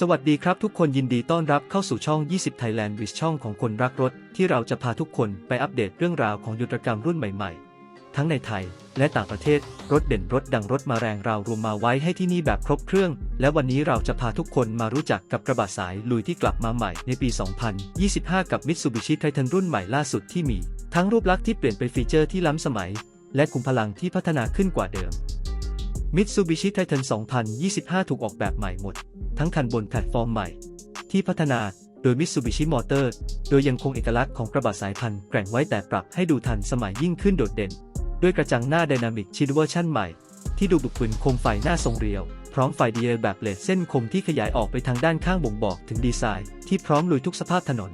สวัสดีครับทุกคนยินดีต้อนรับเข้าสู่ช่อง 20 Thailand w i z ช่องของคนรักรถ ที่เราจะพาทุกคนไปอัปเดตเรื่องราวของยุทธกรรมรุ่นใหม่ๆ ทั้งในไทยและต่างประเทศ รถเด่นรถดังรถมาแรงเรารวมมาไว้ให้ที่นี่แบบครบเครื่อง และวันนี้เราจะพาทุกคนมารู้จักกับกระบะสายลุยที่กลับมาใหม่ในปี 2025 กับ Mitsubishi Triton รุ่นใหม่ล่าสุดที่มี ทั้งรูปลักษณ์ที่เปลี่ยนไปฟีเจอร์ที่ล้ำสมัย และคุมพลังที่พัฒนาขึ้นกว่าเดิม Mitsubishi Triton 2025 ถูกออกแบบใหม่หมด ทั้งคันบนแพลตฟอร์มใหม่ ที่พัฒนาโดย Mitsubishi Motor โดยยังคงเอกลักษณ์ของกระบะสายพันธุ์แกร่งไว้แต่ปรับให้ดูทันสมัยยิ่งขึ้นโดดเด่น ด้วยกระจังหน้า Dynamic Shield เวอร์ชั่นใหม่ ที่ดูบุกบึนโคมไฟหน้าทรงเรียว พร้อมไฟเดียร์แบบเลดเส้นคมที่ขยายออกไปทางด้านข้างบ่งบอกถึงดีไซน์ที่พร้อมลุยทุกสภาพถนน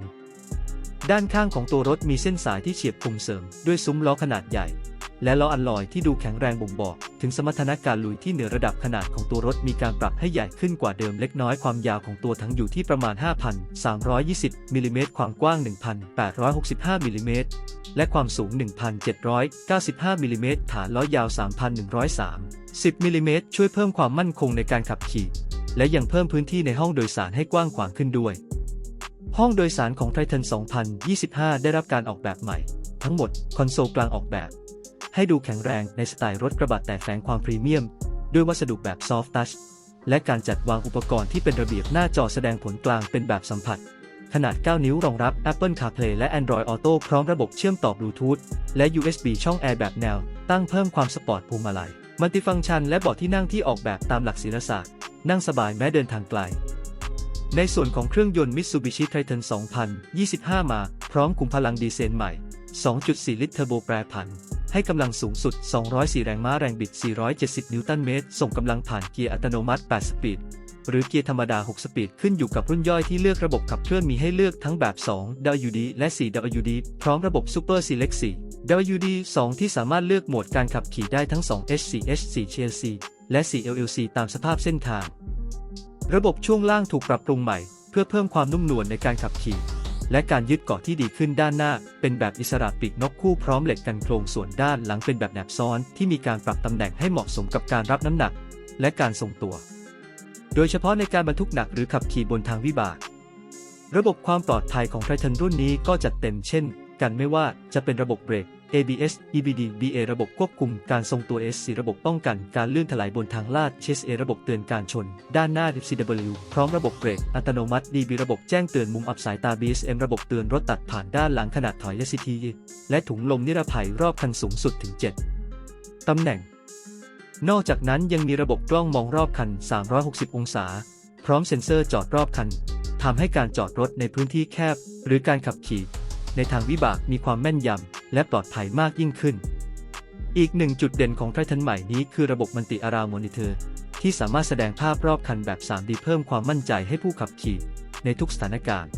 ด้านข้างของตัวรถมีเส้นสายที่เฉียบคมเสริมด้วยซุ้มล้อขนาดใหญ่ และล้ออัลลอยที่ดูแข็งแรงบ่งบอก ถึงสมรรถนะการลุยที่เหนือระดับขนาดของตัวรถมีการปรับให้ใหญ่ขึ้นกว่าเดิมเล็กน้อยความยาวของตัวถังอยู่ที่ประมาณ 5,320มิลลิเมตรความกว้าง 1,865มิลลิเมตรและความสูง 1,795มิลลิเมตรฐานล้อยาว 3,130มิลลิเมตรช่วยเพิ่มความมั่นคงในการขับขี่ และยังเพิ่มพื้นที่ในห้องโดยสารให้กว้างขวางขึ้นด้วย ห้องโดยสารของ Triton 2025 ได้รับการออกแบบใหม่ ทั้งหมดคอนโซลกลางออกแบบ ให้ดูแข็งแรงในสไตล์รถกระบะแต่แฝงความพรีเมียม ด้วยวัสดุแบบซอฟต์ทัชและการจัดวางอุปกรณ์ที่เป็นระเบียบหน้าจอแสดงผลกลางเป็นแบบสัมผัส ขนาด 9 นิ้วรองรับ Apple CarPlay และ Android Auto พร้อมระบบเชื่อมต่อบลูทูธและ USB ช่องแอร์แบบแนว ตั้งเพิ่มความสปอร์ตภูมิมาลัยมัลติฟังก์ชันและเบาะที่นั่งที่ออกแบบตามหลักศิลศาสตร์นั่งสบายแม้เดินทางไกล ในส่วนของเครื่องยนต์ Mitsubishi Triton 2025 มา พร้อมคุมพลังดีเซลใหม่ 2.4 ลิตรเทอร์โบแปรผัน ให้กำลังสูงสุด 204 แรงม้าแรงบิด 470 นิวตันเมตร ส่งกำลังผ่านเกียร์อัตโนมัติ 8 สปีด หรือเกียร์ธรรมดา 6 สปีด ขึ้นอยู่กับรุ่นย่อยที่เลือกระบบขับเคลื่อนมีให้เลือกทั้งแบบ 2 WD และ 4 WD พร้อมระบบ Super Select 4 WD 2 ที่สามารถเลือกโหมดการขับขี่ได้ทั้ง 2 HC HC CLC และ 4 LLC ตามสภาพเส้นทาง ระบบช่วงล่างถูกปรับปรุงใหม่ เพื่อเพิ่มความนุ่มนวลในการขับขี่ และการยึดเกาะที่ดีขึ้นด้านหน้า เป็นแบบอิสระปีกนกคู่พร้อมเหล็กกันโครงส่วนด้านหลังเป็นแบบแหนบซ้อนที่มีการปรับตำแหน่งให้เหมาะสมกับการรับน้ำหนัก และการทรงตัว โดยเฉพาะในการบรรทุกหนักหรือขับขี่บนทางวิบาก ระบบความปลอดภัยของไททันรุ่นนี้ก็จัดเต็มเช่น กันไม่ว่าจะเป็นระบบเบรก ABS EBD BA ระบบควบคุมการทรงตัว SC ระบบป้องกันการเลื่อนถลายบนทางลาด CSA ระบบเตือนการชน ด้านหน้า DCW พร้อมระบบเบรกอัตโนมัติ DB ระบบแจ้งเตือนมุมอับสายตา BSM ระบบเตือนรถตัดผ่านด้านหลังขนาดถอย SCT และถุงลมนิรภัยรอบคันสูงสุดถึง 7 ตำแหน่ง นอกจากนั้นยังมีระบบกล้องมองรอบคัน 360 องศา พร้อมเซ็นเซอร์จอดรอบคันทำให้การจอดรถในพื้นที่แคบ หรือการขับขี่ ในทางวิบากมีความแม่นยำ และปลอดภัยมากยิ่งขึ้น อีกหนึ่งจุดเด่นของไททันใหม่นี้คือระบบมันติอาราวมอนิเตอร์ที่สามารถแสดงภาพรอบคันแบบ 3D เพิ่มความมั่นใจให้ผู้ขับขี่ในทุกสถานการณ์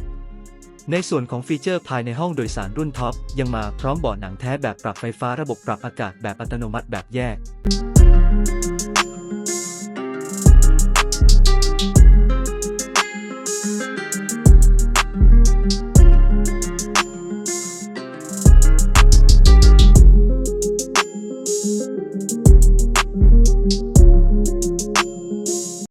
ในส่วนของฟีเจอร์ภายในห้องโดยสารรุ่นท็อปยังมาพร้อมเบาะหนังแท้แบบปรับไฟฟ้าระบบปรับอากาศแบบอัตโนมัติแบบแยก